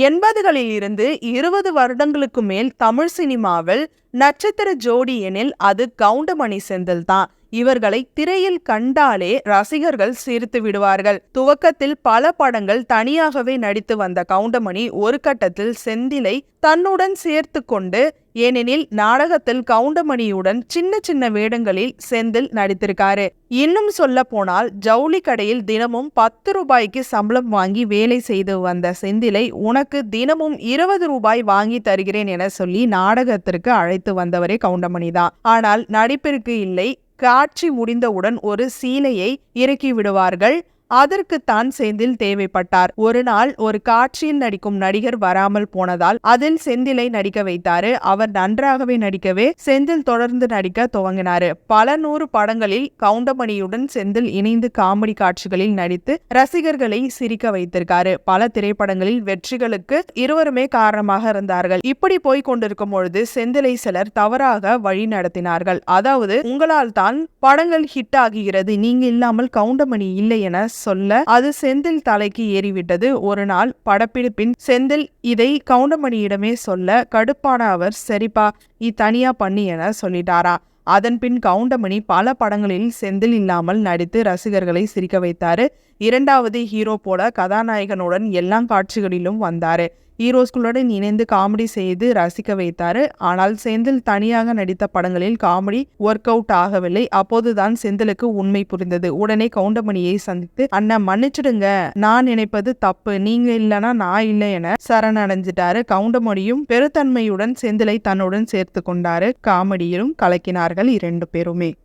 எண்பதுகளில் இருந்து இருபது வருடங்களுக்கு மேல் தமிழ் சினிமாவில் நட்சத்திர ஜோடி எனில் அது கவுண்டமணி செந்தில் தான். இவர்களை திரையில் கண்டாலே ரசிகர்கள் சிரித்து விடுவார்கள். துவக்கத்தில் பல படங்கள் தனியாகவே நடித்து வந்த கவுண்டமணி ஒரு கட்டத்தில் செந்திலை தன்னுடன் சேர்த்து கொண்டு ஏனெனில் நாடகத்தில் கவுண்டமணியுடன் சின்ன சின்ன வேடங்களில் செந்தில் நடித்திருக்காரு. இன்னும் சொல்ல போனால் ஜவுளி கடையில் தினமும் பத்து ரூபாய்க்கு சம்பளம் வாங்கி வேலை செய்து வந்த செந்திலை உனக்கு தினமும் இருபது ரூபாய் வாங்கி தருகிறேன் என சொல்லி நாடகத்திற்கு அழைத்து வந்தவரே கவுண்டமணி தான் ஆனால் நடிப்பிற்கு இல்லை. காட்சி முடிந்தவுடன் ஒரு சீலையை இறக்கி விடுவார்கள். அதற்குத்தான் செந்தில் தேவைப்பட்டார். ஒரு நாள் ஒரு காட்சியில் நடிக்கும் நடிகர் வராமல் போனதால் அதில் செந்திலை நடிக்க வைத்தாரு. அவர் நன்றாகவே நடிக்கவே செந்தில் தொடர்ந்து நடிக்க துவங்கினாரு. பல நூறு படங்களில் கவுண்டமணியுடன் செந்தில் இணைந்து காமெடி காட்சிகளில் நடித்து ரசிகர்களை சிரிக்க வைத்திருக்காரு. பல திரைப்படங்களில் வெற்றிகளுக்கு இருவருமே காரணமாக இருந்தார்கள். இப்படி போய் கொண்டிருக்கும் பொழுது செந்திலை சிலர் தவறாக வழி நடத்தினார்கள். அதாவது உங்களால் தான் படங்கள் ஹிட் ஆகுகிறது. நீங்க இல்லாமல் கவுண்டமணி இல்லை என சொல்ல அது செந்தில் தலைக்கு ஏறிவிட்டது. ஒரு நாள் படப்பிடிப்பின் செந்தில் இதை கவுண்டமணியிடமே சொல்ல கடுப்பான அவர் சரிப்பா நீ தனியா பண்ணி என சொல்லிட்டாரா. அதன்பின் கவுண்டமணி பல படங்களில் செந்தில் இல்லாமல் நடித்து ரசிகர்களை சிரிக்க வைத்தாரு. இரண்டாவது ஹீரோ போல கதாநாயகனுடன் எல்லா காட்சிகளிலும் வந்தாரு. ஹீரோஸ்களுடன் இணைந்து காமெடி செய்து ரசிக்க வைத்தார். ஆனால் செந்தில் தனியாக நடித்த படங்களில் காமெடி ஒர்க் அவுட் ஆகவில்லை. அப்போதுதான் செந்திலுக்கு உண்மை புரிந்தது. உடனே கவுண்டமணியை சந்தித்து அண்ணன் மன்னிச்சிடுங்க. நான் நினைப்பது தப்பு. நீங்க இல்லனா நான் இல்லை என சரணடைஞ்சிட்டாரு. கவுண்டமணியும் பெருத்தன்மையுடன் செந்திலை தன்னுடன் சேர்த்து கொண்டாரு. காமெடியிலும் கலக்கினார்கள் இரண்டு பேருமே.